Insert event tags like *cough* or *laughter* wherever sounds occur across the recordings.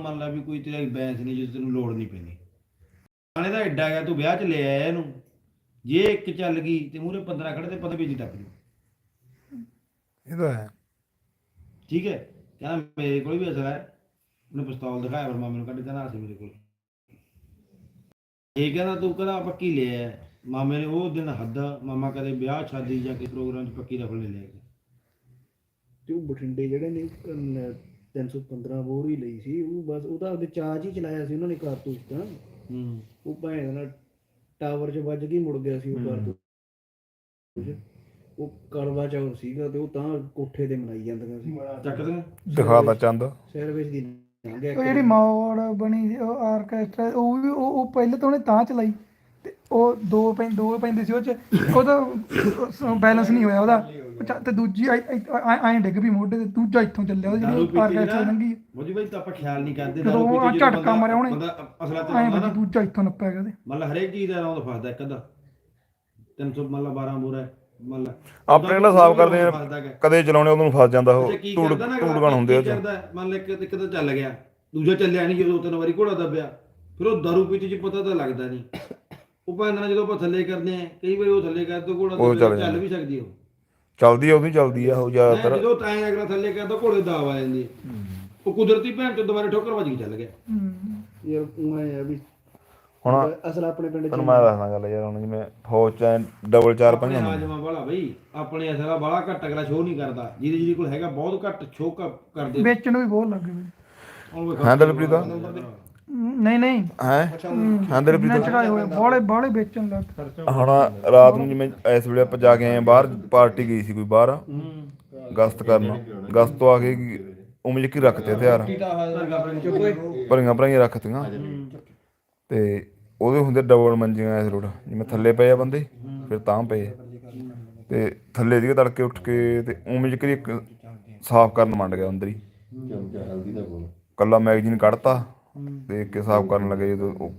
ਮੰਨ ਲਾ ਵੀ ਕੋਈ ਤੇਰਾ ਬੈਂਸ ਨਹੀਂ ਜਿਸ ਤੈਨੂੰ ਲੋੜ ਨਹੀਂ ਪੈਂਦੀ। ਨਾਲੇ ਦਾ ਐਡਾ ਗਿਆ ਤੂੰ ਵਿਆਹ ਚ ਲੈ ਆਇਆ ਇਹਨੂੰ। ਜੇ ਇੱਕ ਚੱਲ ਗਈ ਤੇ ਮੂਰੇ 15 ਖੜੇ ਤੇ ਪਤਾ ਵੀ ਨਹੀਂ ਟੱਪ ਜੂ ਇਹ ਤਾਂ ਹੈ। ਠੀਕ ਹੈ? ਕਹਿੰਦਾ ਮੇਰੇ ਕੋਲ ਵੀ ਅਸਲਾ ਹੈ। ਉਹਨੇ ਪਿਸਤੌਲ ਦਿਖਾਇਆ ਪਰ ਮਾਮੇ ਨੂੰ ਕੱਢ ਕਹਿੰਦਾ ਸੀ ਮੇਰੇ ਕੋਲ। ਇਹ ਕਹਿੰਦਾ ਤੂੰ ਕਹਿੰਦਾ ਪੱਕੀ ਲੈ ਆਇਆ। ਮਾਮੇ ਨੇ ਉਹ ਦਿਨ ਹੱਦ ਮਾਮਾ ਕਦੇ ਵਿਆਹ ਸ਼ਾਦੀ ਜਾਂ ਕਿਸੇ ਪ੍ਰੋਗਰਾਮ 'ਚ ਪੱਕੀ ਰਫਲ ਲੈ ਲਿਆ। ਤੇ ਉਹ ਬਠਿੰਡੇ ਜਿਹੜੇ ਨੇ 315 ਬੋਰ ਹੀ ਲਈ ਸੀ ਉਹ ਬਸ ਉਹ ਤਾਂ ਆਪਦੇ ਚਾਰਜ ਹੀ ਚਲਾਇਆ ਸੀ ਉਹਨਾਂ ਨੇ ਕਾਰਤੂਸ ਤਾਂ ਹੂੰ। ਉਹ ਭੈਣ ਨਾਲ ਟਾਵਰ 'ਚ ਵੱਜ ਕੇ ਮੁੜ ਗਿਆ ਸੀ ਉਹ ਕਾਰਤੂਸ ਉਹ ਕੜਵਾ ਚੌਰ ਸੀਗਾ ਤੇ ਉਹ ਤਾਂ ਕੋਠੇ ਤੇ ਮਨਾਈ ਜਾਂਦੀਆਂ ਸੀ। ਚੱਕ ਦੇ। ਦਿਖਾਤਾ ਚੰਦ। ਸ਼ਹਿਰ ਵਿੱਚ ਦੀ ਲੰਘ ਗਿਆ ਉਹ ਜਿਹੜੀ ਮੌੜ ਬਣੀ ਸੀ, ਉਹ ਆਰਕੈਸਟਰਾ ਉਹ ਵੀ ਉਹ ਉਹ ਪਹਿਲੇ ਤਾਂ ਉਹਨੇ ਤਾਂ ਚਲਾਈ ਤੇ ਉਹ ਦੋ ਪੈਂ ਦੋ ਪੈਂਦੇ ਸੀ ਉਹ ਚ। ਉਹਦਾ ਬੈਲੈਂਸ ਨਹੀਂ ਹੋਇਆ ਉਹਦਾ। ਚ- ਤੇ ਦੂਜੀ ਐਂ ਡਿੱਗ ਵੀ ਮੋਢੇ ਤੇ ਦੂਜਾ ਇੱਥੋਂ ਚੱਲਿਆ ਉਹ ਦਾਰੂ ਜਿਹੜੀ ਪੀਤੀ ਆਰਕੈਸਟਰਾ ਨਾ ਲੰਗੀ ਮੋਜੀ ਬਾਈ ਤਾਂ ਆਪਾਂ ਖਿਆਲ ਨਹੀਂ ਕਰਦੇ ਜਦੋਂ ਦਾਰੂ ਉਹ ਝਟਕਾ ਮਾਰਿਆ ਉਹਨੇ। ਅਸਲਾ ਤੇ ਵੱਜੀ ਨਾ। ਦੂਜਾ ਇੱਥੋਂ ਨੱਪਿਆ ਗਿਆ ਉਹਦੇ। ਮਤਲਬ ਹਰੇਕ ਚੀਜ਼ ਦਾ ਰੌਂਦ ਫਸਦਾ ਇੱਕ ਅੱਧਾ। 300 ਮਤਲਬ 12 ਬੂਰਾ ਮਤਲਬ। ਆਪਣੇ ਕਿਹੜਾ ਹਿਸਾਬ ਕਰਦੇ ਆ। ਕਦੇ ਚਲਾਉਣੇ ਉਦੋਂ ਫਸ ਜਾਂਦਾ ਉਹ ਟੂੜ ਟੂੜਗਣ ਹੁੰਦੇ ਆ 'ਚ। ਮੰਨ ਲੈ ਇੱਕ ਇੱਕ ਤਾਂ ਚੱਲ ਗਿਆ। ਦੂਜਾ ਚੱਲਿਆ ਨਹੀਂ ਜਦੋਂ ਤਿੰਨ ਵਾਰੀ ਘੋੜਾ ਦੱਬਿਆ। ਫਿਰ ਉਹ ਦਾਰੂ ਪੀਤੀ ਚ ਪਤਾ ਤਾਂ ਲੱਗਦਾ ਨਹੀਂ ਉਹ ਭਾਂਦਣਾ ਜਦੋਂ ਆਪਾਂ ਥੱਲੇ ਕਰਦੇ ਆ ਕਈ ਵਾਰੀ ਉਹ ਥੱਲੇ ਕਰਦੇ ਘੋੜਾ ਚੱਲ ਵੀ ਸਕਦੀ ਉਹ। ਚੱਲਦੀ ਆ ਉਹਦੀ ਚੱਲਦੀ ਆ ਉਹ ਹੈਂ, ਜ਼ਿਆਦਾਤਰ। ਜਦੋਂ ਤਾਂ ਅਗਲਾ ਥੱਲੇ ਕਰਦਾ ਘੋੜੇ ਦਾ ਆ। ਜਾਂਦੀ ਹੈ। ਉਹ ਕੁਦਰਤੀ ਭੈਣ ਤੋਂ ਦੁਬਾਰਾ ਠੋਕਰ ਵੱਜ ਕੇ ਚੱਲ ਗਿਆ। ਯਾਰ ਉਹ ਐਂ ਆ ਵੀ ਹੁਣ ਅਸਲ ਆਪਣੇ ਪਿੰਡ 'ਚ ਤੈਨੂੰ ਮੈਂ ਦੱਸਦਾ ਗੱਲ ਯਾਰ ਹੁਣ ਜਿਵੇਂ ਫੌਜ ਚ ਐਂ ਡਬਲ ਚਾਰ ਪੰਜ ਆਪਣੇ ਹੁੰਦੇ ਹਾਜਮਾ ਵਾਲਾ ਬਈ ਆਪਣੇ ਅਸਲਾ ਬਾਲਾ ਘੱਟ ਅਗਲਾ ਸ਼ੋਅ ਨਹੀਂ ਕਰਦਾ। ਜਿਹਦੇ ਜਿਹਦੇ ਕੋਲ ਹੈਗਾ ਬਹੁਤ ਘੱਟ ਸ਼ੋਅ ਕਰਦੇ। ਵੇਚਣ ਨੂੰ ਵੀ ਬਹੁਤ ਲੱਗ ਗਏ ਹੁਣ ਵੇਖੋ। ਹਾਂ ਦਿਲਪ੍ਰੀਤ? ਦਾ ਨਹੀਂ ਨਹੀਂ। ਹੈ? ਹਾਂ। ਦਿਲਪ੍ਰੀਤ ਨਾ ਚੜਾਏ ਹੋਏ ਬਾਲੇ ਬਾਲੇ ਵੇਚਣ ਲੱਗ ਹੁਣ ਰਾਤ ਨੂੰ ਜਿਵੇਂ ਇਸ ਵੇਲੇ ਆਪਾਂ ਜਾ ਕੇ ਆਏ ਬਾਹਰ ਪਾਰਟੀ ਗਈ ਸੀ ਕੋਈ ਬਾਹਰ। ਗਸਤ ਕਰਨ। ਗਸਤ ਤੋਂ ਆ ਕੇ ਉਮਜ ਕੀ ਰੱਖਤੇ ਹਥਿਆਰ। ਭਰੀਆਂ ਭਰੀਆਂ ਰੱਖਤੀਆਂ। ਤੇ ਉਹਦੇ ਹੁੰਦੇ ਡਬਲ ਮੰਜੀਆਂ ਇਸ ਰੋਡ। ਜਿਵੇਂ ਥੱਲੇ ਪਏ ਆ ਬੰਦੇ ਫਿਰ ਤਾਂ ਪਏ ਆ। ਤੇ ਥੱਲੇ ਦੀ ਤੜਕੇ ਉੱਠ ਕੇ ਤੇ ਉਮਜ ਇੱਕ ਸਾਫ਼ ਕਰਨ ਮੰਡ ਗਿਆ ਅੰਦਰ ਹੀ। ਕੱਲਾ ਮੈਗਜ਼ੀਨ ਕੱਢਤਾ। ਤੇ ਕੇ ਸਾਫ਼ ਕਰਨ ਲੱਗੇ ਜਦੋਂ ਉਹ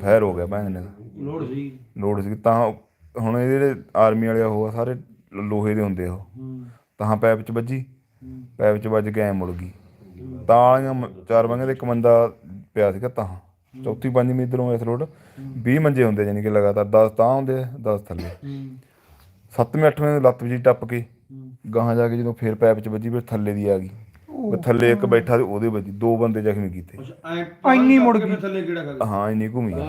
ਫੈਰ ਹੋ ਗਿਆ ਭੈਣ ਨੇ। ਲੋੜ ਸੀ। ਲੋਡ ਸੀ। ਤਾਂ ਹੁਣ ਇਹ ਜਿਹੜੇ ਆਰਮੀ ਵਾਲੇ ਉਹ ਆ ਸਾਰੇ ਲੋਹੇ ਦੇ ਹੁੰਦੇ ਆ ਉਹ। ਤਾਂ ਪੈਪ 'ਚ ਵੱਜੀ। ਪੈਪ 'ਚ ਵੱਜ ਕੇ ਐ ਮੁੜ ਗਈ। ਤਾਂ ਵਾਲੀਆਂ ਮ- ਚਾਰ ਬੰਗੇ ਤੇ ਇੱਕ ਮੰਦਾ ਪਿਆ ਸੀਗਾ ਤਾਂ। ਚੌਥੀ ਪੰਜਵੀਂ ਇਧਰੋਂ ਇਸ ਰੋਡ 20 ਮੰਜੇ ਹੁੰਦੇ ਜਾਨੀ ਕਿ ਲਗਾਤਾਰ 10 ਤਾਂ ਹੁੰਦੇ ਆ 10 ਥੱਲੇ। ਸੱਤਵੇਂ ਅੱਠਵੇਂ ਲੱਤ ਵਿੱਚ ਟੱਪ ਕੇ ਗਾਹਾਂ ਜਾ ਕੇ ਜਦੋਂ ਫੇਰ ਪੈਪ 'ਚ ਵੱਜੀ ਫਿਰ ਥੱਲੇ ਦੀ ਆ ਗਈ। ਫਿਰ ਥੱਲੇ ਇੱਕ ਬੈਠਾ ਤੇ ਉਹਦੇ ਵੱਜੀ ਦੋ ਬੰਦੇ ਜ਼ਖਮੀ ਕੀਤੇ। ਐ ਇੰਨੀ ਮੁੜ ਗਈ। ਥੱਲੇ ਕਿਹੜਾ ਖਾ ਗਿਆ ਹਾਂ ਇੰਨੀ ਘੁੰਮੀ ਦੀ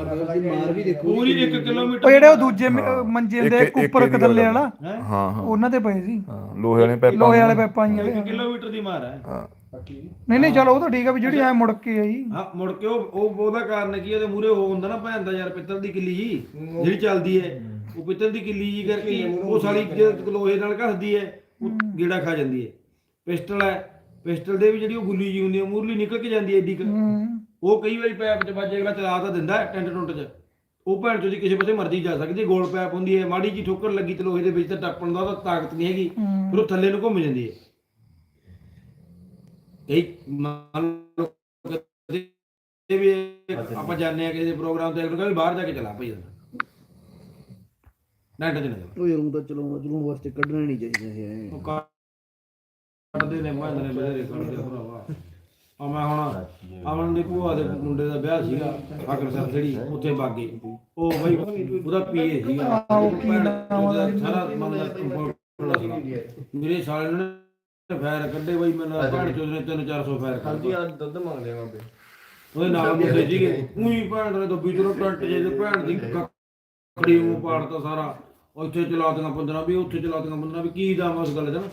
ਮਾਰ ਵੀ ਦੇਖੋ। ਪੂਰੀ 1 ਕਿਲੋਮੀਟਰ ਉਹ ਜਿਹੜੇ ਉਹ ਦੂਜੇ ਮ- ਮੰਜੇ ਇੱਕ- ਇੱਕ ਉੱਪਰ ਇੱਕ ਥੱਲੇ ਵਾਲਾ ਹਾਂ? ਹਾਂ ਉਹਨਾਂ ਤੇ ਪਏ ਸੀ। ਹਾਂ, ਲੋਹੇ ਵਾਲੇ ਪੈਪਾਂ ਲੋਹੇ ਵਾਲੇ ਪੈਪਾਂ ਹੀ ਵਾਲੇ 1 ਕਿਲੋਮੀਟਰ ਦੀ ਮਾਰ ਹੈ। ਹਾਂ। ਨਹੀਂ ਨਹੀਂ ਚਲੋ ਉਹ ਤਾਂ ਠੀਕ ਆ ਵੀ ਜਿਹੜੀ ਐ ਮੁੜ ਕੇ ਆਈ। ਹਾਂ ਮੁੜ ਕੇ ਉਹ ਉਹ ਉਹਦਾ ਕਾਰਨ ਕੀ ਉਹਦੇ ਮੂਰੇ ਉਹ ਹੁੰਦਾ ਨਾ ਭੈਣ ਦਾ ਯਾਰ ਪਿੱਤਲ ਦੀ ਕਿੱਲੀ ਜੀ ਜਿਹੜੀ ਚੱਲਦੀ ਹੈ। ਉਹ ਪਿੱਤਲ ਦੀ ਕਿੱਲੀ ਜੀ ਕਰਕੇ ਉਹ ਸਾਲੀ ਜੇ ਲੋਹੇ ਨਾਲ ਘਸਦੀ ਹੈ ਉਹ ਗੇੜਾ ਖਾ ਜਾਂਦੀ ਹੈ। ਪਿਸਟਲ ਹੈ। ਪਿਸਟਲ ਦੇ ਵੀ ਜਿਹੜੀ ਉਹ ਗੁੱਲੀ ਜੀ ਹੁੰਦੀ ਹੈ ਮੂਰਲੀ ਨਿਕਲ ਕੇ ਜਾਂਦੀ ਹੈ ਏਡੀ ਕੁ। ਹੂੰ। ਉਹ ਕਈ ਵਾਰੀ ਪੈਪ 'ਚ ਵੱਜ ਅਗਲਾ ਚਲਾ ਤਾਂ ਦਿੰਦਾ ਟੈਂਟ ਟੁੰਟ 'ਚ। ਉਹ ਭੈਣ ਚੋਂ ਦੀ ਕਿਸੇ ਪਾਸੇ ਮਰਜ਼ੀ ਜਾ ਸਕਦੀ ਹੈ ਗੋਲ ਪੈਪ ਹੁੰਦੀ ਹੈ ਮਾੜੀ ਜੀ ਠੋਕਰ ਲੱਗੀ ਤੇ ਲੋਹੇ ਦੇ ਵਿੱਚ ਤਾਂ ਟੱਪਣ ਦਾ ਉਹਦਾ ਤਾਕਤ ਨਹੀਂ ਹੈਗੀ ਹੂੰ। ਫਿਰ ਉਹ ਥੱਲੇ ਨੂੰ ਘੁੰਮ ਜਾਂਦੀ ਹੈ। ਕਈ ਮੰਨ ਲਓ ਕਦੇ ਵੀ ਆਪਾਂ ਜਾਂਦੇ ਆ ਕਿਸੇ ਦੇ ਪ੍ਰੋਗਰਾਮ ਤੇ ਅਗਲਾ ਵੀ ਬਾਹਰ ਜਾ ਕੇ ਚਲਾ ਭਈ ਜਾਂਦਾ। ਨੈਟ 'ਚ ਨਾ ਚਲਾ ਉਹ ਯਾਰ ਉਹ ਤਾਂ ਚਲਾਉਣ ਚਲਾਉਣ ਵਾਸਤੇ ਕੱਢਣਾ ਨਹੀਂ ਚਾਹੀਦਾ ਇਹ। ਉਹ ਕੱਢਦੇ ਨੇ ਮਹਿੰਦੇ ਨੇ ਬਥੇਰੇ ਕੱਢਦੇ ਭਰਾਵਾ। ਆ ਮੈਂ ਹੁਣ ਅਮਨ ਦੀ ਭੂਆ ਦੇ ਮੁੰਡੇ ਦਾ ਵਿਆਹ ਸੀਗਾ ਫਾਕਰ ਸਰ ਜਿਹੜੀ ਉੱਥੇ ਬਾਗੇ। ਉਹ ਬਈ ਉਹਦਾ ਪੀਏ ਸੀਗਾ। ਸਾਰਾ ਮਤਲਬ ਮੇਰੇ ਸਾਲੇ ਨੇ ਫੈਰ ਕੱਢੇ ਬਈ ਮੈਨੂੰ ਭੈਣ ਚੋਦ ਨੇ 3-400 ਫੈਰ ਕੱਢੀ। ਆ ਦੁੱਧ ਮੰਗਦੇ ਆ ਬਾਬੇ। ਉਹਦੇ ਨਾਲ ਮੁੰਡੇ ਸੀਗੇ। ਉਹੀ ਭੈਣ ਨੇ ਦੱਬੀ ਚਲੋ ਟੰਟ ਜੇ ਤੇ ਭੈਣ ਦੀ ਕੜੀ ਨੂੰ ਪਾੜਤਾ ਸਾਰਾ। ਉੱਥੇ ਚਲਾ ਦਿਆਂ 15 ਵੀ ਉੱਥੇ ਚਲਾ ਦਿਆਂ 15 ਵੀ ਕੀ ਦਾ ਉਸ ਗੱਲ ਦਾ? ਨਾ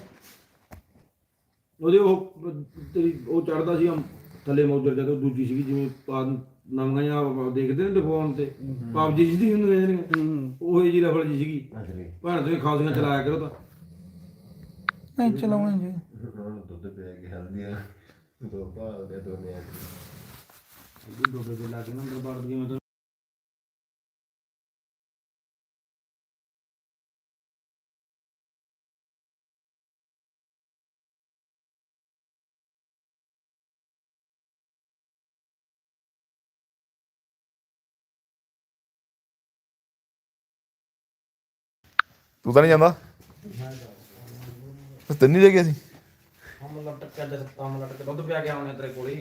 ਉਹਦੇ ਉਹ ਤੇਰੀ ਉਹ ਚੜਦਾ ਸੀ ਥੱਲੇ ਮੌਜਰ ਜਾ ਕੇ ਦੂਜੀ ਸੀਗੀ ਜਿਵੇਂ ਪਾ ਨਵੀਆਂ ਜਿਹਾ ਦੇਖਦੇ ਨੇ ਫੋਨ ਤੇ। ਪਬਜੀ ਜਿਹਦੀ ਹੁੰਦੀਆਂ ਜਿਹੜੀਆਂ ਉਹ ਜੀ ਰਫਲ ਜੀ ਸੀਗੀ। ਭੈਣ ਤੇ ਖਾਸੀਆਂ ਚਲਾਇਆ ਕਰੋ ਤਾਂ। ਨਹੀਂ ਚਲਾਉਣੀ ਜੀ। ਦੁੱਧ ਪੈ ਕੇ ਹਲਦੀ ਆ। ਦੋ ਭਾਲ ਦੇ ਦੋ ਨੇ ਡੋਬੇ ਦੇ ਲਾ ਕੇ ਨਾ ਅੰਦਰ ਵੜ ਗਈ ਮੈਂ ਤਾਂ ਤੂੰ ਨਹੀਂ ਜਾਂਦਾ? ਤੈਨੂੰ ਨਹੀਂ ਲੈ ਗਿਆ ਸੀ ਹਮ ਲਟਕ ਕੇ ਜਦ ਕੰਮ ਲਟਕ ਕੇ ਦੁੱਧ ਪਿਆ ਕੇ ਆਉਣੇ ਤੇਰੇ ਕੋਲੇ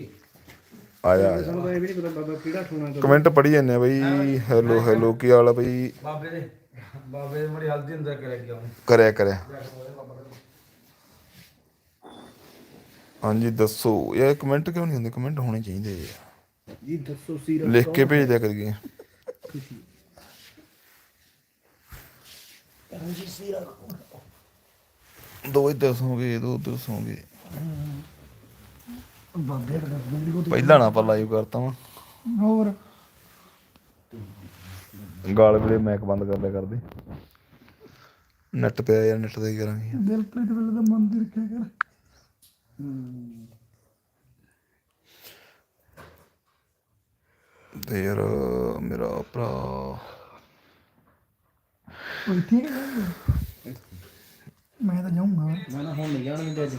ਆ ਜਾ ਆ ਜਾ ਸਾਨੂੰ ਤਾਂ ਇਹ ਵੀ ਨਹੀਂ ਪਤਾ ਬਾਬਾ ਕਿਹੜਾ ਠੋਣਾ ਕਰ ਕਮੈਂਟ ਪੜੀ ਜਾਂਦੇ ਆ ਬਈ ਹੈਲੋ ਹੈਲੋ ਕੀ ਹਾਲ ਆ ਬਈ? ਬਾਬੇ ਦੇ ਬਾਬੇ ਦੇ ਮੜੀ ਹਲਦੀ ਅੰਦਰ ਕਰਿਆ ਗਿਆ ਕਰਿਆ ਕਰਿਆ। ਹਾਂਜੀ ਦੱਸੋ। ਇਹ ਕਮੈਂਟ ਕਿਉਂ ਨਹੀਂ ਹੁੰਦੇ? ਕਮੈਂਟ ਹੋਣੇ ਚਾਹੀਦੇ ਆ। ਜੀ ਦੱਸੋ ਸੀਰਾ ਲਿਖ ਕੇ ਭੇਜ ਦਿਆ ਕਰੀਏ। ਦੋ ਇੱਧਰ ਸੌਂਗੇ ਦੋ ਉੱਧਰ ਸੌਂਗੇ। ਬਾਬੇ ਦਾ ਦੱਸ ਪਹਿਲਾਂ ਨਾ ਆਪਾਂ ਲਾਈਵ ਕਰਤਾ ਵਾ। ਹੋਰ? ਗਾਲ ਵੇਲੇ ਮੈਕ ਬੰਦ ਕਰ ਲਿਆ ਕਰਦੇ। ਨੈਟ ਤੇ ਆ ਯਾਰ ਨੈਟ ਤੇ ਹੀ ਕਰਾਂਗੇ। ਦਿਲਪ੍ਰੀਤ ਵੇਲੇ ਦਾ ਮੰਦਿਰ ਰੱਖਿਆ ਕਰ। ਤੇ ਯਾਰ ਮੇਰਾ ਭਰਾ ਉਹ ਇੱਥੇ ਹੀ ਮੈਂ ਤਾਂ ਜਾਊਂਗਾ। ਮੈਂ ਨਾ ਹੁਣ ਨਹੀਂ ਜਾਣ ਦਿੰਦੇ ਅੱਜ।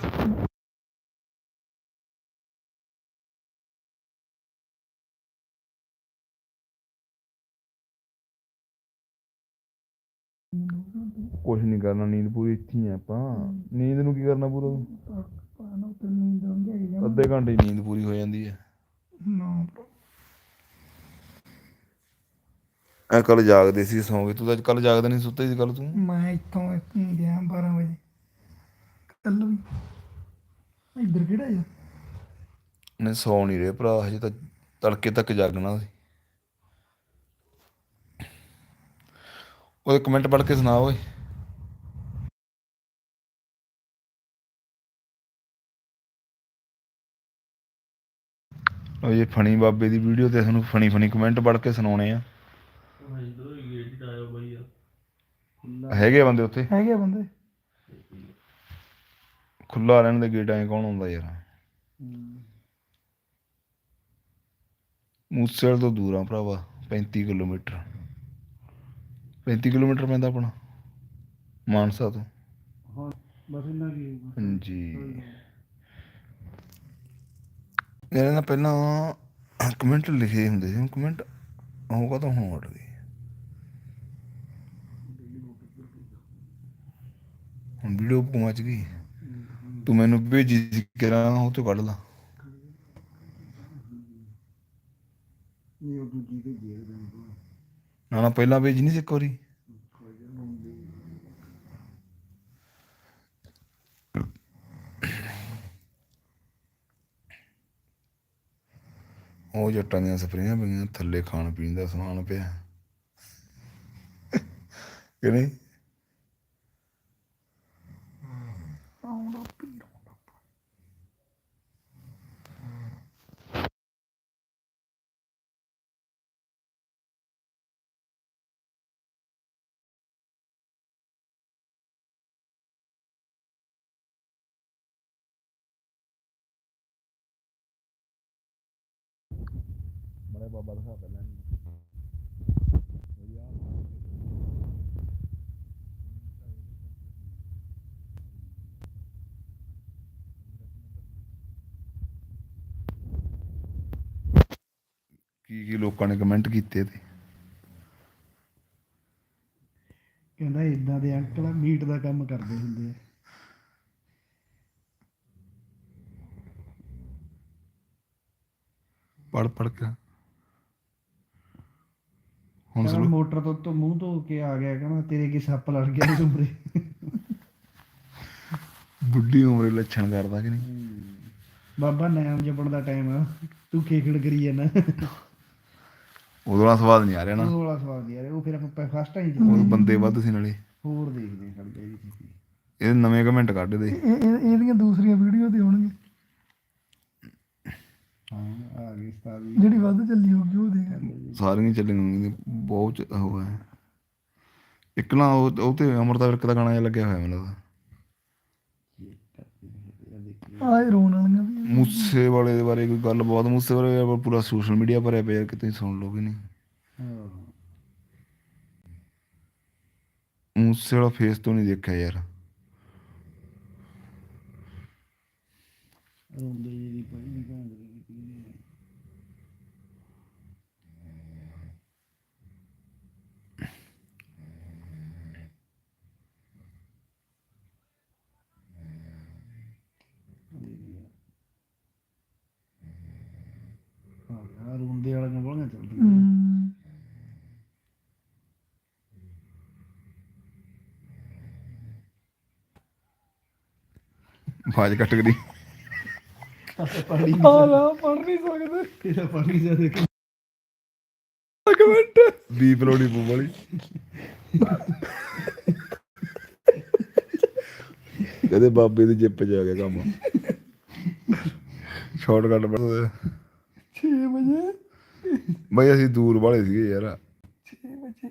ਕੁਝ ਨਹੀਂ ਕਰਨਾ ਨੀਂਦ ਪੂਰੀ ਇੱਥੇ ਹੀ ਆ ਆਪਾਂ। ਨੀਂਦ ਨੂੰ ਕੀ ਕਰਨਾ ਪੂਰਾ ਪਾਣਾ ਤੇ ਨੀਂਦ ਆਉਂਦੀ ਜਾਂ ਅੱਧੇ ਘੰਟੇ 'ਚ ਨੀਂਦ ਪੂਰੀ ਹੋ ਜਾਂਦੀ ਹੈ ਨਾ ਐ ਕੱਲ ਜਾਗਦੇ ਸੀ ਸੌਂ ਗਏ ਤੂੰ ਤਾਂ ਕੱਲ ਜਾਗਦਾ ਨਹੀਂ ਸੁੱਤਾ ਸੀ ਕੱਲ ਤੂੰ। ਮੈਂ ਇੱਥੋਂ ਗਿਆ 12 ਵਜੇ। ਕੱਲ ਵੀ। ਇੱਧਰ ਕਿਹੜਾ ਯਾਰ ਨੇ ਸੌ ਨਹੀਂ ਰਹੇ ਭਰਾ ਹਜੇ ਤਾਂ ਤੜਕੇ ਤੱਕ ਜਾਗਣਾ ਸੀ। ਉਹਦੇ ਕਮੈਂਟ ਪੜ੍ਹ ਕੇ ਸੁਣਾ ਓਏ। ਉਹ ਇਹ ਫਣੀ ਬਾਬੇ ਦੀ ਵੀਡੀਓ ਤੇ ਤੁਹਾਨੂੰ ਫਣੀ ਫਣੀ ਕਮੈਂਟ ਪੜ੍ਹ ਕੇ ਸੁਣਾਉਣੇ ਆ। ਹੈਗੇ ਆ ਬੰਦੇ ਉੱਥੇ? ਹੈਗੇ ਆ ਬੰਦੇ। ਖੁੱਲਾ ਰਹਿਣ ਦੇ ਗੇਟ ਐ ਕੌਣ ਹੁੰਦਾ ਯਾਰ? ਮੂਸੇਵਾਲ ਤੋਂ ਦੂਰ ਆ ਭਰਾਵਾ 35 ਕਿਲੋਮੀਟਰ। 35 ਕਿਲੋਮੀਟਰ ਪੈਂਦਾ ਆਪਣਾ ਮਾਨਸਾ ਤੋਂ। ਬਸ ਇੰਨਾ ਕੀ ਹੋਊਗਾ। ਹਾਂਜੀ। ਮੇਰੇ ਨਾਲ ਪਹਿਲਾਂ ਕਮੈਂਟ ਲਿਖੇ ਹੁੰਦੇ ਸੀ ਕਮੈਂਟ ਉਹ ਕਦੋਂ ਹੁਣ ਗਏ ਹੁਣ ਵੀਡੀਓ ਪਹੁੰਚ ਗਈ। ਤੂੰ ਮੈਨੂੰ ਭੇਜੀ ਸੀ ਕਰਾਂ ਉਹ ਤੋਂ ਕੱਢ ਲਾ। ਨਹੀਂ ਉਹ ਦੂਜੀ ਤੇ ਗਿਆ ਨਾ ਨਾ ਪਹਿਲਾਂ ਭੇਜੀ ਨਹੀਂ ਸੀ ਇੱਕ ਵਾਰੀ। ਉਹ ਜੱਟਾਂ ਦੀਆਂ ਸਪਰੇਆਂ ਪਈਆਂ ਥੱਲੇ ਖਾਣ ਪੀਣ ਦਾ ਸਮਾਨ ਪਿਆ। ਕਿ ਨਹੀਂ? ਬੜਾ ਬਾਬਾ ਦਿਖਾ ਪਹਿਲਾਂ ਕੀ ਕੀ ਲੋਕਾਂ ਨੇ ਕਮੈਂਟ ਕੀਤੇ ਤੇ? ਕਹਿੰਦਾ ਇਦਾਂ ਦੇ ਅੰਕਲ ਮੀਟ ਦਾ ਕੰਮ ਕਰਦੇ ਹੁੰਦੇ ਆ। ਪੜ ਪੜ ਕੇ। ਹੁਣ ਕਹਿੰਦਾ ਮੋਟਰ ਤੋਂ ਤੋਂ ਮੂੰਹ ਧੋ ਕੇ ਆ ਗਿਆ ਕਹਿੰਦਾ ਤੇਰੇ ਕੀ ਸੱਪ ਲੜ ਗਿਆ ਇਸ ਉਮਰੇ। ਬੁੱਢੀ ਉਮਰੇ ਲੱਛਣ ਕਰਦਾ ਕਿ ਨਹੀਂ? ਬਾਬਾ ਨਾਮ ਜਪਣ ਦਾ ਟਾਈਮ ਆ। ਤੂੰ ਖੇਖੜ ਕਰੀ ਜਾਂਦਾ ਉਦੋਂ ਨਾਲ ਸਵਾਦ ਨਹੀਂ ਆ ਰਿਹਾ ਨਾ। ਉਹ ਵਾਲਾ ਸਵਾਲ ਯਾਰ ਉਹ ਫਿਰ ਆਪਾਂ ਫਸਟ ਟਾਈਮ ਉਹ ਬੰਦੇ ਵੱਧ ਸੀ ਨਾਲੇ। ਹੋਰ ਦੇਖਦੇ ਹਾਂ ਜੀ। ਇਹ ਨਵੇਂ ਕਮੈਂਟ ਕੱਢ ਦੇ। ਇਹ ਇਹ- ਇਹਦੀਆਂ ਦੂਸਰੀਆਂ ਵੀਡੀਓ ਤੇ ਹੋਣਗੇ ਹਾਂ ਆ ਗਈ ਸਤਾਵੀ ਜਿਹੜੀ ਵੱਧ ਚੱਲੀ ਹੋਊਗੀ ਉਹ ਦੇਖ। ਸਾਰੀਆਂ ਚੱਲੀਆਂ ਬਹੁਤ ਉਹ ਹੈ। ਇੱਕ ਨਾ ਉਹ ਉਹ ਤੇ ਅਮਰਤਾ ਵਿਰਕ ਦਾ ਗਾਣਾ ਜਿਹਾ ਲੱਗਿਆ ਹੋਇਆ ਮੈਨੂੰ ਲੱਗਦਾ। ਆਏ ਰੋਣ ਵਾਲੀਆਂ ਵੀ। ਮੂਸੇ ਵਾਲੇ ਦੇ ਬਾਰੇ ਕੋਈ ਗੱਲ ਬਹੁਤ ਮੂਸੇ ਵਾਲੇ ਦਾ ਪੂਰਾ ਸੋਸ਼ਲ ਮੀਡੀਆ ਭਰਿਆ ਪਿਆ ਕਿਤੇ ਸੁਣ ਲੋਗੇ ਨਹੀਂ। ਹਾਂ। ਮੂਸੇ ਵਾਲਾ ਫੇਸ ਤੋਂ ਨਹੀਂ ਦੇਖਿਆ ਯਾਰ। ਰੋਂਦੇ ਜੀ ਦੀ ਪਹਿਲੀ ਭੈਣ ਦੀ ਕੀਤੀ ਨੇ ਆ ਰੋਂਦੇ ਵਾਲੀਆਂ ਬੋਲੀਆਂ ਚੱਲਦੀਆਂ ਹਮ, ਬਾਜ ਕੱਟ ਗਈ। ਪੜੀ ਆ ਲਾ ਪੜ ਨਹੀਂ ਸਕਦੇ। ਤੇਰਾ ਪੜੀ ਜਾ ਕੇ ਇੱਕ ਮਿੰਟ। ਬੀਪ ਲੋੜੀ ਪੂ ਵਾਲੀ। ਕਦੇ ਬਾਬੇ ਦੀ ਜਿੱਪ ਜਾ ਗਿਆ ਕੰਮ। ਸ਼ਾਰਟਕਟ ਬੜਾ 6 ਵਜੇ। ਬਈ ਅਸੀਂ ਦੂਰ ਵਾਲੇ ਸੀਗੇ ਯਾਰ 6 ਵਜੇ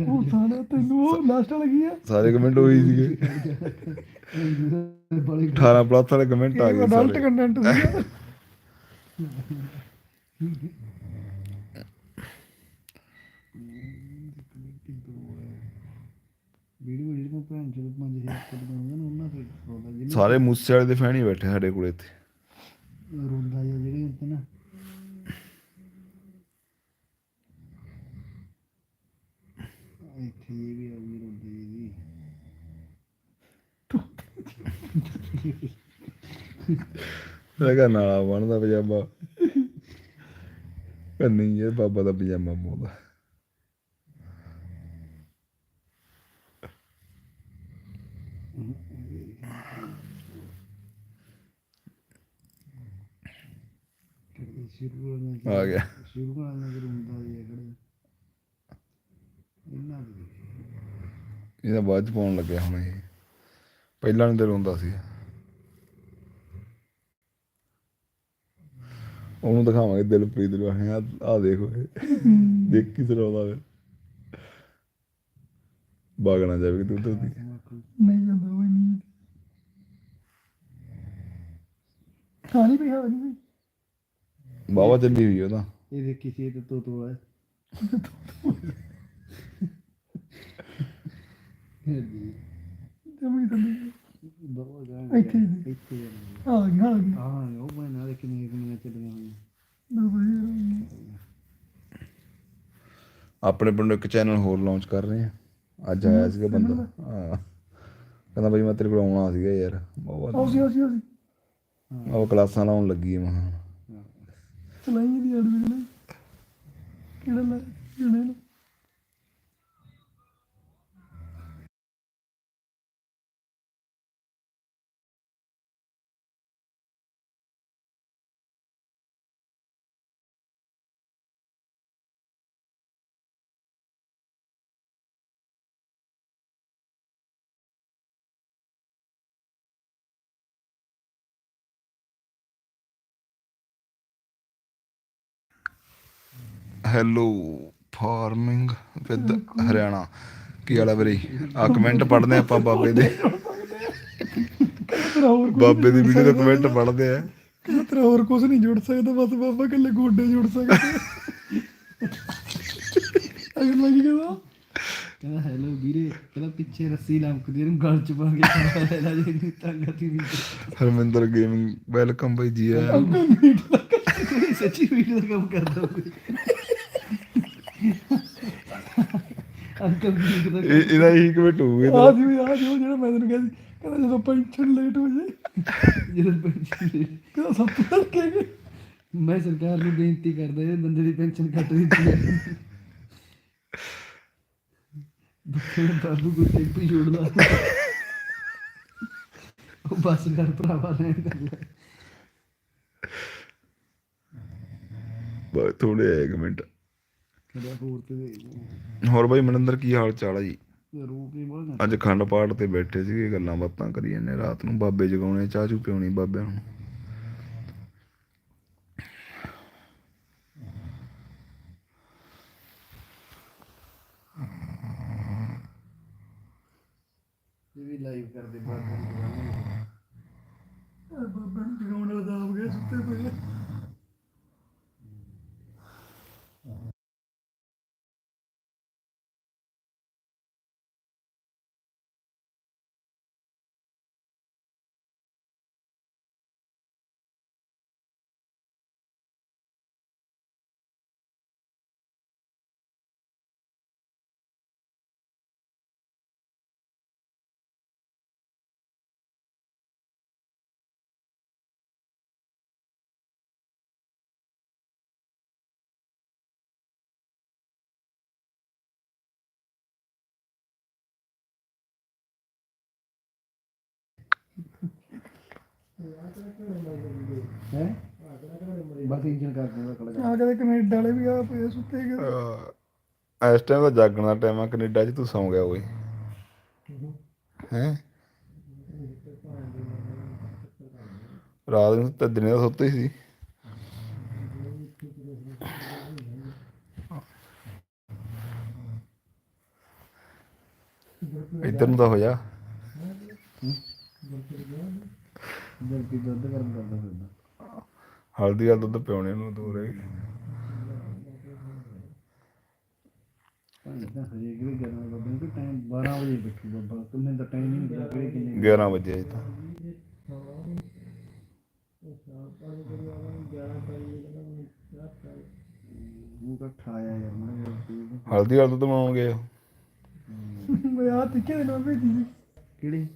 ਉਹ ਸਾਡਾ ਤੈਨੂੰ ਉਹ ਲਾਸਟ ਵਾਲਾ ਕੀ ਆ? ਸਾਰੇ ਕਮੈਂਟ ਹੋਈ ਸੀਗੇ। ਬੜੀ 18 ਪਲੱਸ ਵਾਲੇ ਕਮੈਂਟ ਆ ਗਏ ਅਡਲਟ ਸਾਰੇ। ਕੰਟੈਂਟ ਸੀਗਾ। ਵੀਡੀਓ ਜਿਹੜੀਆਂ ਭੈਣ ਚੋਦ 5000 ਕੱਢਦੇ ਹੁੰਦੇ ਨੇ ਉਹਨਾਂ ਤੇ ਰੋਂਦਾ। ਜਿਹਨੇ ਸਾਰੇ ਮੂਸੇ ਵਾਲੇ ਦੇ ਫੈਨ ਹੀ ਬੈਠੇ ਸਾਡੇ ਕੋਲ ਇੱਥੇ। ਰੋਂਦਾ ਜਿਹੜੇ ਹੁੰਦੇ ਨਾ ਇੱਥੇ ਵੀ ਵੀ ਰੋਂਦੇ ਜੀ। ਕਿਹਾ ਨਾਲਾ ਬਣਦਾ ਪਜਾਮਾ। ਕੰਨੀ ਇਹ ਬਾਬਾ ਦਾ ਪਜਾਮਾ ਕਿਹੜੇ ਸ਼ੁਰੂ ਆ ਗਿਆ। ਸ਼ੁਰੂ ਵਾਲਾ ਜਿਹੜਾ ਹੁੰਦਾ ਇਹ ਕਿਹੜੇ ਇਹਨਾਂ ਦੇ ਇਹਦਾ ਬਾਅਦ ਚ ਪਾਉਣ ਲੱਗਿਆ ਹੁਣ ਇਹ। ਪਹਿਲਾਂ ਨਹੀਂ ਤੇ ਰੋਂਦਾ ਸੀ। ਉਹਨੂੰ ਦਿਖਾਵਾਂਗੇ ਦਿਲਪ੍ਰੀਤ ਨੂੰ ਆ ਆ ਦੇਖੋ ਇਹ ਦੇਖ ਕਿਸ ਤਰ੍ਹਾਂ ਆਉਂਦਾ ਵੇ ਬਾਗਣਾ ਜਾਵੇ ਕਿ ਤੂੰ ਦੀ। ਨਹੀਂ ਜਾਂਦਾ ਉਹ ਨਹੀਂ। ਖਾਣੀ ਵੀ ਹਾਂ ਨਹੀਂ ਬਾਵਾ ਚੱਲੀ ਹੋਈ ਉਹਦਾ। ਇਹ ਦੇਖੀ ਸੀ ਤੇ ਤੋ ਤੋ ਹੈ ਜਮੀ ਤਾਂ ਬਹੁਤ ਗਾਣਾ ਇੱਥੇ ਹੀ। ਇੱਥੇ ਹੀ ਆ ਗਿਆ ਆ ਗਿਆ ਹਾਂ ਉਹ ਮੈਂ ਨਾਲ ਕਿੰਨੀਆਂ ਕਿੰਨੀਆਂ ਚੱਲੀਆਂ ਹੋਈਆਂ ਦੋ ਵਜੇ ਆਪਣੇ ਪਿੰਡ ਇੱਕ ਚੈਨਲ ਹੋਰ ਲਾਂਚ ਕਰ ਰਹੇ ਆ। ਅੱਜ ਆਇਆ ਸੀਗਾ ਬੰਦਾ। ਹਾਂ। ਕਹਿੰਦਾ ਬਈ ਮੈਂ ਤੇਰੇ ਕੋਲ ਆਉਣਾ ਸੀਗਾ ਯਾਰ। ਬਹੁਤ ਆਉ ਸੀ ਆਉ ਸੀ ਆਉ ਸੀ ਉਹ ਕਲਾਸਾਂ ਲਾਉਣ ਲੱਗੀ ਮਹਾਂ ਚਲਾਈ ਦੀ ਅੜ ਵੀ ਕਿਹੜਾ ਲੈ ਕਿਹੜੇ ਨੂੰ? Hello farming with Haryana. ਕੀ ਵਾਲਾ ਵੀਰੇ? ਆ ਕਮੈਂਟ ਪੜ੍ਹਦੇ ਆਪਾਂ ਬਾਬੇ ਦੇ। ਬਾਬੇ ਦੀ ਵੀਡੀਓ ਦੇ ਕਮੈਂਟ ਪੜ੍ਹਦੇ ਆ। ਤੇਰਾ ਹੋਰ ਕੁਝ ਨਹੀਂ ਜੁੜ ਸਕਦਾ ਬਸ ਬਾਬਾ ਕੱਲੇ ਗੋਡੇ ਜੁੜ ਸਕਦੇ ਅਗਰ ਲੱਗੀ ਕਹਿੰਦਾ? ਕਹਿੰਦਾ ਹੈਲੋ ਵੀਰੇ ਕਹਿੰਦਾ ਪਿੱਛੇ ਰੱਸੀ ਲੰਮਕਦੀ ਇਹਨੂੰ ਗਲ ਚ ਪਾ ਕੇ ਲੈ ਲੈ ਜੀ ਤੰਗਤੀ ਦੀ ਹਰਮਿੰਦਰ ਗੇਮਿੰਗ ਵੈਲਕਮ ਭਾਈ ਜੀ। ਕੋਈ ਸੱਚੀ ਵੀਡੀਓ ਦਾ ਕੰਮ ਕਰਦਾ ਹੋਵੇ। ਅੰਕਲ ਵੀ ਦਾ ਇਹ ਇਹਦਾ ਹੀ ਕਮੈਂਟ ਹੋਊਗਾ ਆ ਜੀ ਆ ਜੀ ਉਹ ਜਿਹੜਾ ਮੈਂ ਤੈਨੂੰ ਕਹਿੰਦੀ ਕਹਿੰਦਾ ਜਦੋਂ ਪੈਨਸ਼ਨ ਲੇਟ ਹੋ ਜਾਏ ਜਦੋਂ ਪੈਨਸ਼ਨ ਕਹਿੰਦਾ ਸਭ ਤੋਂ ਕੇ ਮੈਂ ਸਰਕਾਰ ਨੂੰ ਬੇਨਤੀ ਕਰਦਾ ਇਹ ਬੰਦੇ ਦੀ ਪੈਨਸ਼ਨ ਕੱਟ ਦਿੱਤੀ ਹੈ। ਬਾਬੂ ਕੋ ਟੈਂਪੂ ਜੋੜਦਾ ਉਹ ਬਸ ਕਰ ਭਰਾਵਾ ਲੈਣ ਕਰ ਲੈ ਥੋੜੇ ਆਏ ਕਮੈਂਟ ਕਿਹੜਾ ਹੋਰ ਤੇ ਦੇ ਹੋਰ ਭਾਈ ਮਨਿੰਦਰ ਕੀ ਹਾਲ ਚਾਲ ਆ ਜੀ? ਰੂਪ ਹੀ ਬੋਲਣਾ ਅੱਜ ਅਖੰਡ ਪਾਠ ਤੇ ਬੈਠੇ ਸੀਗੇ ਗੱਲਾਂ ਬਾਤਾਂ ਕਰੀ ਜਾਂਦੇ ਰਾਤ ਨੂੰ ਬਾਬੇ ਜਗਾਉਣੇ ਚਾਹ ਚੂ ਪਿਉਣੀ ਬਾਬਿਆਂ ਨੂੰ। ਇਹ ਵੀ ਲਾਈਵ ਕਰਦੇ ਬਾਬਾ ਨੂੰ ਜਗਾਉਣ। ਵਾਲਾ ਤਾਂ ਆਪ ਗਿਆ ਸੁੱਤੇ ਪਏ। ਹੈ? ਬਸ ਇੰਜਨ ਕਰ ਦਿੰਦਾ ਕਲਗਾ ਆ ਕਦੇ ਕੈਨੇਡਾ ਵਾਲੇ ਵੀ ਆ ਪਏ ਸੁੱਤੇ ਗਏ ਅਹ ਇਸ ਟਾਈਮ ਦਾ ਜਾਗਣ ਦਾ ਟਾਈਮ ਆ ਕੈਨੇਡਾ 'ਚ ਤੂੰ ਸੌਂ ਗਿਆ ਓਏ। ਹੈ? ਰਾਤ ਨੂੰ ਤਾਂ ਦਿਨੇ ਤਾਂ ਸੁੱਤੇ ਸੀ। ਇੱਧਰ ਨੂੰ ਤਾਂ ਹੋ ਜਾ। ਜਲਦੀ ਦੁੱਧ ਗਰਮ ਕਰਦਾ ਫਿਰਦਾ। ਹਲਦੀ ਵਾਲਾ ਦੁੱਧ ਪਿਉਣੇ ਨੂੰ ਦੂਰ ਹੈ ਭਾਈ ਤਾਂ ਹਜੇ ਕਿਹੜੇ ਗਰਮ ਕਰਦੇ? ਕਿ ਟਾਈਮ 12 ਵਜੇ ਬੈਠੂ ਬਾਬਾ ਕਿੰਨੇ ਦਾ ਟਾਈਮ ਨਹੀਂ ਹੁੰਦਾ ਕਿਹੜੇ ਕਿੰਨੇ 11 ਵਜੇ ਅਜੇ ਤਾਂ। ਉਹ ਤਾਂ ਠਾਇਆ ਯਾਰ ਮੈਂ ਹਲਦੀ ਵਾਲਾ ਦੁੱਧ ਬਣਾਉਣਗੇ। ਮੈਂ ਆ ਤਿੱਕੇ ਦੇ ਨਾਲ ਭੇਜੀ ਸੀ ਕਿਹੜੀ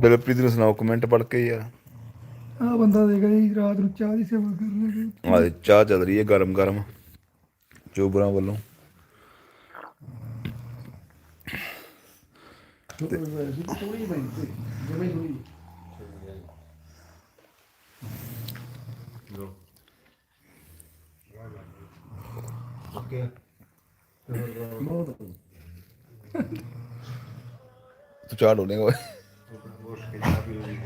ਦਿਲਪ੍ਰੀਤ ਨੂੰ ਸੁਣਾਓ ਕਮੈਂਟ ਪੜ੍ਹ ਕੇ ਯਾਰ। ਆ ਬੰਦਾ ਦੇਖਾ ਜੀ ਰਾਤ ਨੂੰ ਚਾਹ ਦੀ ਸੇਵਾ ਕਰ ਰਿਹਾ ਆ ਚਾਹ ਚੱਲ ਰਹੀ ਹੈ ਗਰਮ ਗਰਮ ਚੋਬਰਾਂ ਵੱਲੋਂ ਤੂੰ ਚਾਹ ਡੋਲੇਗਾ ਓਏ। ਬੋਸ ਕੇ ਜਾ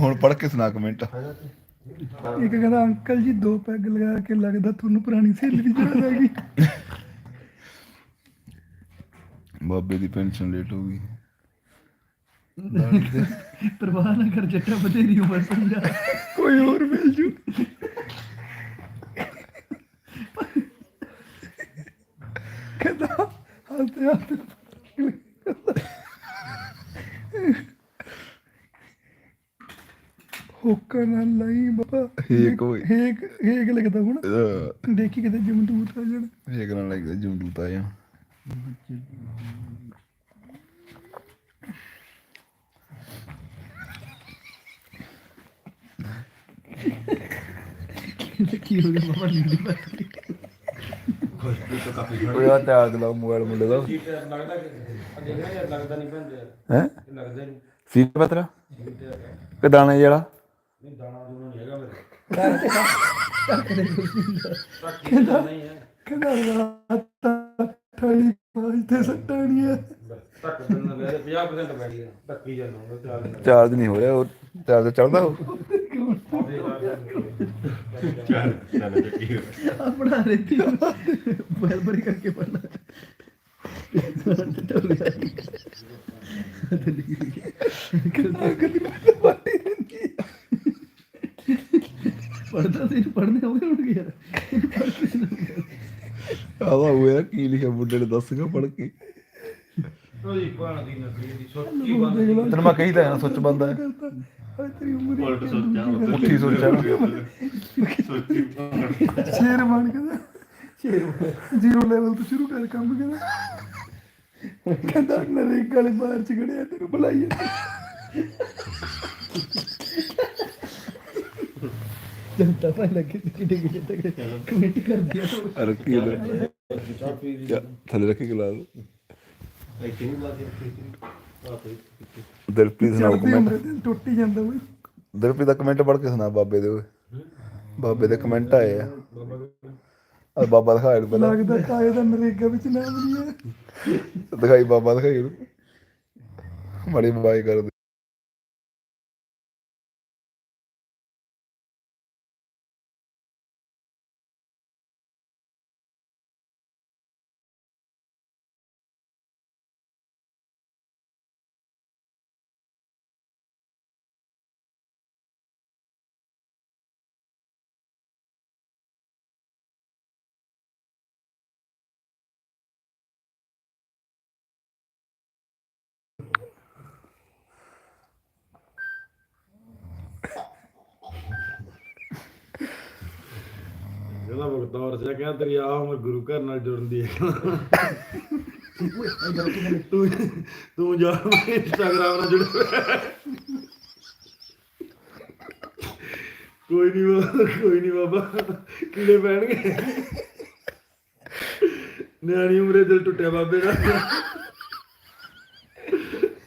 ਹੁਣ ਪੜ੍ਹ ਕੇ ਸੁਣਾ ਕਮੈਂਟ ਇੱਕ ਕਹਿੰਦਾ ਅੰਕਲ ਜੀ ਦੋ ਪੈਗ ਲਗਾ ਕੇ ਲੱਗਦਾ ਤੁਹਾਨੂੰ ਪੁਰਾਣੀ ਸਹੇਲੀ ਦੀ ਯਾਦ ਆ ਗਈ ਬਾਬੇ ਦੀ ਪੈਨਸ਼ਨ ਲੇਟ ਹੋ ਗਈ। ਪਰਵਾਹ ਨਾ ਕਰ ਜੱਟਾ ਬਥੇਰੀ ਉਮਰ ਸਮਝਾ। ਕੋਈ ਹੋਰ ਮਿਲ ਜੂ। ਕਹਿੰਦਾ ਹੱਸਦੇ ਹੱਸਦੇ ਹੋਕਾ ਨਾਲ ਲਈ ਬਾਬਾ। ਹੇਕ ਹੋਏ ਹੇਕ ਹੇਕ ਲਿਖਦਾ ਹੁਣ। ਦੇਖੀ ਕਿਤੇ ਜਮਦੂਤ ਆ ਜਾਣ। ਹੇਕ ਨਾਲ ਲਿਖਦਾ ਜਮਦੂਤ ਆ ਜਾਣ। ਕੀ ਹੋ ਗਿਆ ਬਾਬਾ ਨੀਂਦ ਦੀ ਬਾਤ ਉਹ ਯਾਰ ਤੇ ਆਗ ਲਾ ਮੋਬਾਈਲ ਮੁੰਡੇ ਦਾ। ਲੱਗਦਾ ਅੱਗੇ ਲੱਗਦਾ ਨਹੀਂ ਪੈਂਦੇ। ਹੈ? ਲੱਗਦਾ ਨਹੀਂ। ਫੀਲ ਪਤਰਾ? ਕਿ ਦਾਣੇ ਜਿਹੜਾ ਨਹੀਂ ਦਾਣਾ ਦੂਣਾ ਨਹੀਂ ਹੈਗਾ ਮੇਰੇ ਕਹਿੰਦਾ ਨਹੀਂ ਹੈ। ਕਹਿੰਦਾ ਰਾਤ ਠਾਈ ਪਾਈ ਤੇ ਸੱਟਾਂ ਨਹੀਂ ਹੈ। ਤੱਕ ਦਿਨ ਦੇ 50% ਬੈਠ ਗਿਆ। ਧੱਕੀ ਜਾਂਦਾ ਚਾਰ ਦਿਨ। ਚਾਰਜ ਨਹੀਂ ਹੋ ਰਿਹਾ ਉਹ ਚਾਰਜ ਚੜਦਾ ਉਹ ਚੱਲ ਚੱਲ ਚੱਕੀ ਆਪਣਾ ਰਹਿਤੀ ਬਰਬਰੀ ਕਰਕੇ ਪੜਨਾ ਪੜਦਾ *laughs* ਸੀ ਪੜਨੇ ਹੋ ਗਿਆ ਗਿਆ ਹੋਇਆ ਕੀ ਲਿਖਿਆ ਮੁੰਡੇ ਨੇ ਦੱਸਗਾ ਪੜ ਕੇ। ਉਹਦੀ ਭਾਣ ਦੀ ਨਕਲੀ ਦੀ ਸੋਚੀ ਬੰਦ ਤੈਨੂੰ ਮੈਂ ਕਹੀ ਤਾਂ ਨਾ ਸੁੱਚ ਬੰਦਾ ਹੈ। ਹਾਏ ਤੇਰੀ ਉਮਰ ਹੀ ਉਲਟ ਸੋਚਿਆ ਉੱਠੀ ਸੋਚਿਆ ਸੋਚੀ ਸ਼ੇਰ ਬਣ ਕਹਿੰਦਾ ਸ਼ੇਰ ਜ਼ੀਰੋ ਲੈਵਲ ਤੋਂ ਸ਼ੁਰੂ ਕਰ ਕੰਮ ਕਹਿੰਦਾ ਕਹਿੰਦਾ ਨਰੇਗਾ ਵਾਲੇ ਬਾਹਰ ਚ ਖੜਿਆ ਤੈਨੂੰ ਬੁਲਾਈਏ ਜਨਤਾ ਭਾਈ ਲੱਗੇ ਕਿਤੇ ਕਿਤੇ ਤੱਕ ਕਮੈਂਟ ਕਰ ਦਿਆ ਰੱਖੀ ਲੈ ਥੱਲੇ ਰੱਖੀ ਗਲਾਸ ਦਿਲਪ੍ਰੀਤ ਸੁਣਾਓ ਕਮੈਂਟ ਉਮਰੇ ਜਾਂਦਾ ਬਈ ਦਿਲਪ੍ਰੀਤ ਦਾ ਕਮੈਂਟ ਪੜ ਕੇ ਸੁਣਾ ਬਾਬੇ ਦੇ ਓਏ ਬਾਬੇ ਦੇ ਕਮੈਂਟ ਆਏ ਆ ਆ ਬਾਬਾ ਦਿਖਾਇਆ ਇਹਨੂੰ ਪਹਿਲਾਂ ਲੱਗਦਾ ਕਾਏ ਦਾ ਨਰੇਗਾ ਵਿੱਚ ਨਾਮ ਨਹੀਂ ਹੈ ਦਿਖਾਈ ਬਾਬਾ ਦਿਖਾਈ ਉਹਨੂੰ ਮਾੜੀ ਬਾਈ ਕਰ ਦੇ ਜਿਹੜਾ ਕਹਿੰਦਾ ਤੇਰੀ ਆਹ ਉਮਰ ਗੁਰੂ ਘਰ ਨਾਲ ਜੁੜਨ ਦੀ ਹੈ ਤੂੰ ਤੂੰ ਜਾ ਇੰਸਟਾਗ੍ਰਾਮ ਨਾਲ ਜੁੜ ਕੋਈ ਨਹੀਂ ਬਾਬਾ, ਕੋਈ ਨਹੀਂ ਬਾਬਾ, ਕੀੜੇ ਪੈਣਗੇ। ਨਿਆਣੀ ਉਮਰੇ ਦਿਲ ਟੁੱਟਿਆ ਬਾਬੇ ਦਾ।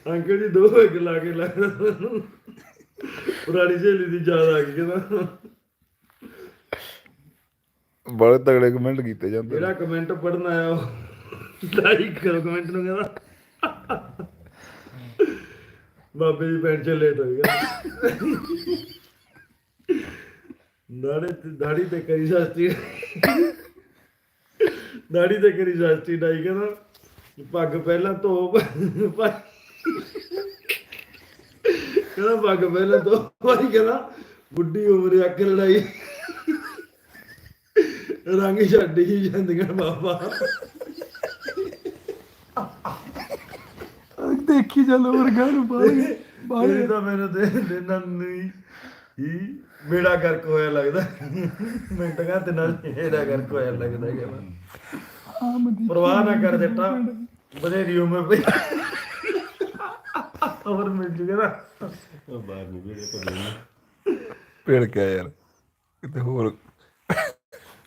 ਅੰਕਲ ਜੀ ਦੋ ਇੱਕ ਲਾ ਕੇ ਲੱਗਦਾ ਤੁਹਾਨੂੰ। ਪੁਰਾਣੀ ਸਹੇਲੀ ਦੀ ਯਾਦ ਆ ਗਈ ਕਹਿੰਦਾ। ਬੜੇ ਤਗੜੇ ਕਮੈਂਟ ਕੀਤੇ ਜਾਂਦੇ ਜਿਹੜਾ ਕਮੈਂਟ ਪੜਨ ਆਇਆ ਉਹ ਲਾਈਕ ਕਰੋ ਕਮੈਂਟ ਨੂੰ ਕਹਿੰਦਾ। ਬਾਬੇ ਦੀ ਪੈਂਟ ਚ ਲੇਟ ਹੋ ਗਿਆ ਦਾੜੀ ਤੇ ਦਾੜੀ ਤੇ ਕਰੀ ਸਾਸਤੀ। ਦਾੜੀ ਤੇ ਕਰੀ ਸਾਸਤੀ ਡਾਈ ਕਹਿੰਦਾ, ਪੱਗ ਪਹਿਲਾਂ ਧੋ ਕਹਿੰਦਾ ਪੱਗ ਪਹਿਲਾਂ ਧੋ ਭਾਈ ਕਹਿੰਦਾ ਬੁੱਢੀ ਉਮਰੇ ਅੱਗ ਲੜਾਈ। ਰੰਗ ਛੱਡ ਹੀ ਜਾਂਦੀਆਂ ਬਾਬਾ। ਦੇਖੀ ਚੱਲ ਵਰਗਾ ਨੂੰ ਬਾਹਰ ਬਾਹਰ ਇਹ ਤਾਂ ਮੈਨੂੰ ਦੇ ਦਿਨਾਂ ਨਹੀਂ ਹੀ ਮੇਰਾ ਗਰਕ ਹੋਇਆ ਲੱਗਦਾ। ਮਿੰਟਾਂ ਤੇ ਨਾਲ ਮੇਰਾ ਗਰਕ ਹੋਇਆ ਲੱਗਦਾ ਕਿ ਦੀ ਪਰਵਾਹ ਨਾ ਕਰ ਦਿੱਤਾ। ਬਥੇਰੀ ਉਮਰ ਪਈ ਹੋਰ ਮਿਲ ਜੂਗਾ ਨਾ ਉਹ ਬਾਹਰ ਨਹੀਂ ਵੀਰੇ ਤੋਂ ਨਹੀਂ ਭੇੜ ਕੇ ਯਾਰ। ਕਿਤੇ ਹੋਰ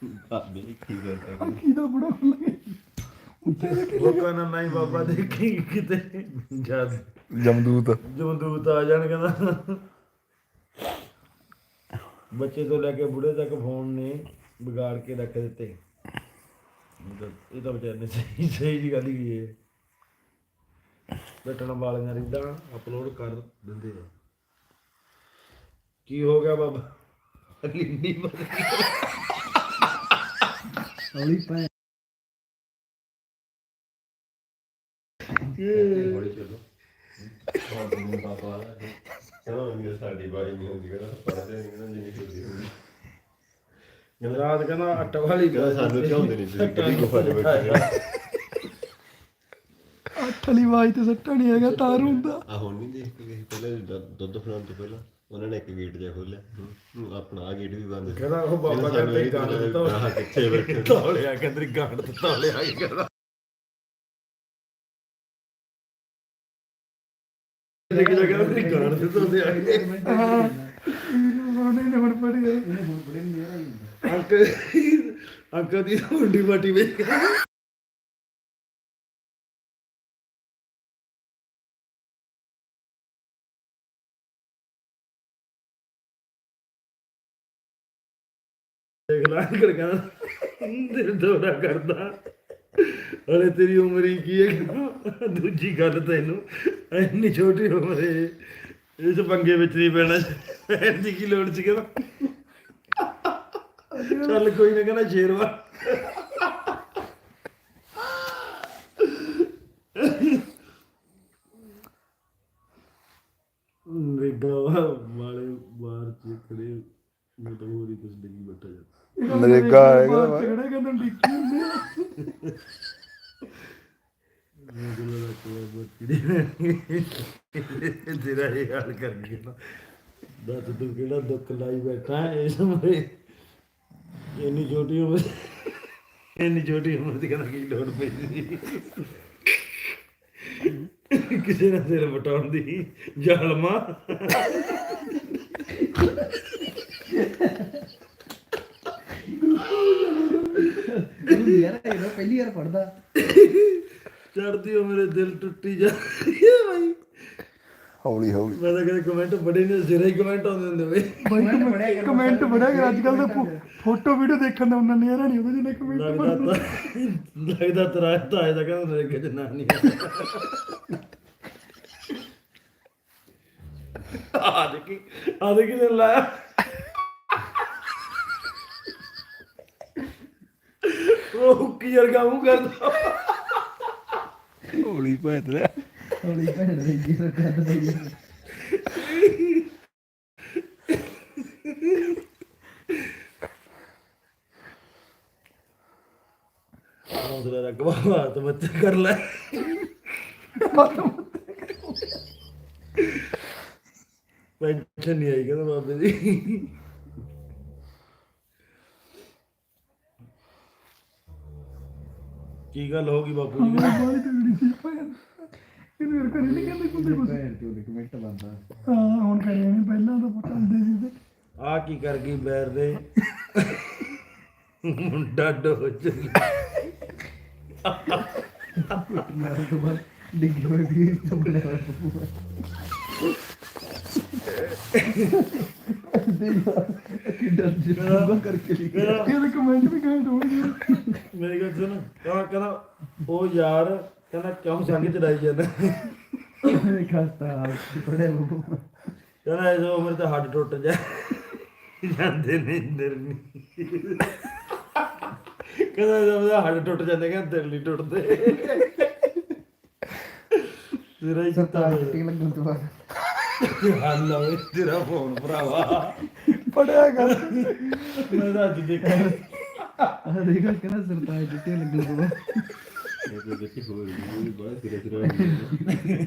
ਬਾਬੇ ਕੀ ਕਰਦਾ ਕੀ ਦਾ ਬੜਾ ਲੱਗੇ ਲੋਕਾਂ ਨਾਲ ਨਹੀਂ ਬਾਬਾ ਦੇਖੀ ਕਿਤੇ ਜਦ ਜਮਦੂਤ। ਜਮਦੂਤ ਆ ਜਾਣ ਕਹਿੰਦਾ। ਬੱਚੇ ਤੋਂ ਲੈ ਕੇ ਬੁੜੇ ਤੱਕ ਫੋਨ ਨੇ ਵਿਗਾੜ ਕੇ ਰੱਖ ਦਿੱਤੇ। ਇਹ ਤਾਂ ਵਿਚਾਰੇ ਨੇ ਸਹੀ ਸਹੀ ਜੀ ਗੱਲ ਹੀ ਹੈ। ਬੈਠਣ ਵਾਲੀਆਂ ਰੀਡਾਂ ਅਪਲੋਡ ਕਰ ਦਿੰਦੇ ਆ। ਕੀ ਹੋ ਗਿਆ ਬਾਬਾ? ਲਿੰਨੀ ਬਦਲ। ਹੌਲੀ ਪੈ ਬੜੀ ਚਲੋ ਹਾਂ ਤੁਹਾਨੂੰ ਪਾਪਾ ਚਲੋ ਇੰਗਲਿਸ਼ ਸਾਡੀ ਬਾਰੀ ਨਹੀਂ ਹੁੰਦੀ ਕਹਿੰਦਾ ਪੜਦੇ ਨਹੀਂ ਕਹਿੰਦਾ ਜਿੰਨੀ ਹੁੰਦੀ ਹੁੰਦੀ ਰਾਤ ਕਹਿੰਦਾ ਅੱਟ ਵਾਲੀ ਕਹਿੰਦਾ ਸਾਨੂੰ ਚਾਹੁੰਦੇ ਨਹੀਂ ਤੁਸੀਂ ਕਦੀ ਗੁਫਾ ਦੇ ਬੈਠੇ ਅੱਠ ਵਾਲੀ ਆਵਾਜ਼ ਤੇ ਸੱਟਾ ਨਹੀਂ ਹੈਗਾ ਤਾਰ ਹੁੰਦਾ। ਆ ਹੁਣ ਨਹੀਂ ਦੇਖ ਕੇ ਗਏ ਪਹਿਲਾਂ ਦੁੱਧ- ਦੁੱਧ ਫੜਾਉਣ ਤੋਂ ਪਹਿਲਾਂ। ਉਹਨਾਂ ਨੇ ਇੱਕ ਗੇਟ ਜਿਹਾ ਖੋਲਿਆ ਹੂੰ, ਆਪਣਾ ਆ ਗੇਟ ਵੀ ਬੰਦ। ਸੀ ਕਹਿੰਦਾ ਉਹ ਬਾਬਾ ਸਾਨੂੰ ਕਹਿੰਦਾ ਇਹ ਗਾਂਡ ਤਾਂ ਦਿੱਤਾ ਆਹ ਕਿੱਥੇ ਬੈਠੇ ਤੌਲੇ ਆ ਕੇ ਅੰਦਰ ਗਾਂਡ ਤੇ ਤੌਲੇ ਆ ਕੇ ਕਹਿੰਦਾ। ਦੇਖ ਜਾ ਕਹਿੰਦਾ ਤੇਰੀ ਗਾਂਡ ਤੇ ਤੌਲੇ ਆ ਕੇ ਉਹਨੇ ਨੇ ਹੁਣ ਪੜਿਆ ਇਹਨੇ ਹੁਣ ਬੜੇ ਨੇਰਾ ਹੀ ਅੰਕਲ ਅੰਕਲ ਦੀ ਹੁੰਡੀ ਬਾਟੀ ਵੇਖ। ਦੇਖ ਲਾ ਕਹਿੰਦਾ ਦਿਲ ਦੌਰਾ ਕਰਦਾ। ਹਲੇ ਤੇਰੀ ਉਮਰ ਹੀ ਕੀ ਹੈ? ਦੂਜੀ ਗੱਲ ਤੈਨੂੰ। ਇੰਨੀ ਛੋਟੀ ਉਮਰ ਹੈ ਇਸ ਪੰਗੇ ਵਿੱਚ ਨਹੀਂ ਪੈਣਾ। ਪੈਣ ਦੀ ਕੀ ਲੋੜ ਸੀ ਕਹਿੰਦਾ। ਚੱਲ ਕੋਈ ਨਾ ਕਹਿੰਦਾ ਸ਼ੇਰਵਾ। ਨਿਗਾ ਵਾਲੇ ਬਾਹਰ ਚ ਮੈਂ ਤਾਂ ਹੋਰ ਕੁਝ ਨਹੀਂ ਬੈਠਾ ਜਾ ਨਰੇਗਾ ਹੈਗਾ ਵਾ। ਕਿਹੜੇ ਕਹਿੰਦੇ ਡਿੱਕੀ ਹੁੰਦੇ ਆ ਮੈਂ ਕਹਿੰਦਾ ਦਾ ਕੋਈ ਬੱਕੜੀ ਤੇਰਾ ਇਹ ਹਾਲ ਕਰ ਗਿਆ ਦੱਸ ਤੂੰ ਕਿਹੜਾ ਦੁੱਖ ਲਾਈ ਬੈਠਾ ਹੈ ਇਸ ਸਮੇਂ? ਇੰਨੀ ਛੋਟੀ ਉਮਰ ਇੰਨੀ ਛੋਟੀ ਉਮਰ ਦੀ ਕਹਿੰਦਾ ਕੀ ਲੋੜ ਪਈ? ਸੀ ਕਿਸੇ ਨੇ ਸਿਰ ਵਟਾਉਣ ਦੀ? ਜ਼ਾਲਮਾ? ਉਹਨੂੰ ਯਾਰ ਇਹ ਨਾ ਪਹਿਲੀ ਵਾਰ ਪੜਦਾ ਚੜਦੀ ਉਹ ਮੇਰੇ ਦਿਲ ਟੁੱਟੀ ਜਾ ਰਹੀ ਹੈ ਭਾਈ ਹੌਲੀ ਹੌਲੀ। ਮੈਂ ਤਾਂ ਕਦੇ ਕਮੈਂਟ ਬੜੇ ਨੇ ਸਿਰੇ ਹੀ ਕਮੈਂਟ ਆਉਂਦੇ ਹੁੰਦੇ ਵੇ ਬਾਈ ਕਮੈਂਟ ਬੜਾ ਕਰ ਅੱਜ ਕੱਲ ਤਾਂ ਫੋਟੋ ਵੀਡੀਓ ਦੇਖਣ ਦਾ ਉਹਨਾਂ ਨਜ਼ਾਰਾ ਨਹੀਂ ਉਹਦੇ ਜਿੰਨਾ ਕਮੈਂਟ ਲੱਗਦਾ ਤਾਂ ਲੱਗਦਾ ਤਰਾ ਤਾਏ ਦਾ ਕਹਿੰਦਾ ਮੇਰੇ ਕਿ ਜਨਾਨੀ ਆ। ਦੇਖੀ ਆ ਦੇਖੀ ਲਾਇਆ। ਉਹ ਕੀ ਵਰਗਾ ਮੂੰਹ ਕਰਦਾ। ਹੌਲੀ ਭੈਤ ਲਿਆ ਹੌਲੀ ਭੈਣ ਦੇ ਜੀ ਕਰ ਦੇ ਹੌਸਲਾ ਰੱਖ ਬਾਬਾ ਤੇ ਬੱਚੇ ਕਰ ਲੈ। ਪੈਨਸ਼ਨ ਨਹੀਂ ਆਈ ਕਹਿੰਦਾ ਬਾਬੇ ਦੀ। ਕੀ ਗੱਲ ਹੋ ਗਈ ਬਾਪੂ ਜੀ? ਬਾਈ ਤਗੜੀ ਸੀ ਭੈਣ ਇਹਨੂੰ ਯਾਰ ਕਰੀ ਨਹੀਂ ਕਹਿੰਦੇ ਕੁੰਦੇ ਕੁੰਦੇ ਭੈਣ ਚੋਂ ਦੇ ਕਮੈਂਟ ਬੰਦਾ ਹਾਂ ਹੁਣ ਕਰੇ ਨਹੀਂ ਪਹਿਲਾਂ ਤਾਂ ਪਟਾਉਂਦੇ ਸੀ ਤੇ। ਆ ਕੀ ਕਰ ਗਈ ਬੈਰ ਦੇ? ਮੁੰਡਾ ਡੋ ਮੈਂ ਤੋਂ ਡਿੱਗੀ ਵੀ ਤੋਂ ਬਣਾ ਪੂਰਾ ਕਿੱਦਾਂ ਜਿਹਾ ਕਰਕੇ ਲਿਖਿਆ ਇਹਦੇ ਕਮੈਂਟ ਵੀ ਕਮੈਂਟ ਹੋਣਗੇ ਮੇਰੀ ਗੱਲ ਸੁਣ। ਕਹਿੰਦਾ ਕਹਿੰਦਾ ਉਹ ਯਾਰ ਕਹਿੰਦਾ ਕਿਉਂ ਸੰਗ ਚੜਾਈ ਜਾਂਦਾ? ਮੇਰੇ ਖਾਸਤਾ ਬੜੇ ਉਹ। ਕਹਿੰਦਾ ਇਸ ਉਮਰ ਤੇ ਹੱਡ ਟੁੱਟ ਜਾ। ਜਾਂਦੇ ਨੇ ਨਹੀਂ ਕਹਿੰਦਾ ਤੇ ਹੱਡ ਟੁੱਟ ਜਾਂਦੇ ਕਹਿੰਦਾ ਤੇਰੇ ਲਈ ਟੁੱਟਦੇ। ਤੇਰਾ ਹੀ ਸੱਤਾ ਛੁੱਟੀ ਲੱਗਣ ਤੋਂ ਬਾਅਦ। ਹੱਲ ਹੋਵੇ ਤੇਰਾ ਫੋਨ ਭਰਾਵਾ। ਪੜਿਆ ਕਰ ਮੈਂ ਤਾਂ ਅੱਜ ਦੇਖਿਆ ਆ ਦੇਖੋ ਕਹਿੰਦਾ ਸਰਤਾਜ ਛੁੱਟੀ ਲੱਗਣ ਤੋਂ ਬਾਅਦ ਇਹ ਕੋਈ ਕਿੱਥੇ ਹੋਰ ਵੀ ਬੜਾ ਸਿਰੇ ਸਿਰੇ